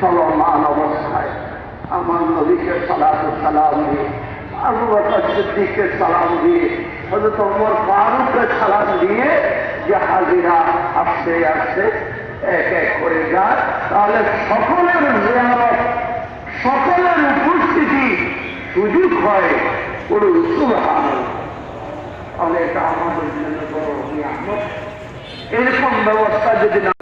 চলমান অবস্থায়। আমার নদীকে সালাম সালাম দিয়ে, আবু বকর সিদ্দিককে সালাম দিয়ে হজরত ওমর ফারুককে সালাম দিয়ে যে হাজিরা আসছে আসছে, এক এক করে যায়। তাহলে সকলের জিয়ারত, সকলের উপস্থিতি সুযোগ হয়। কোনো সুভান তাহলে এটা আমাদের জন্য বড় নিয়ামত। এরকম ব্যবস্থা যদি না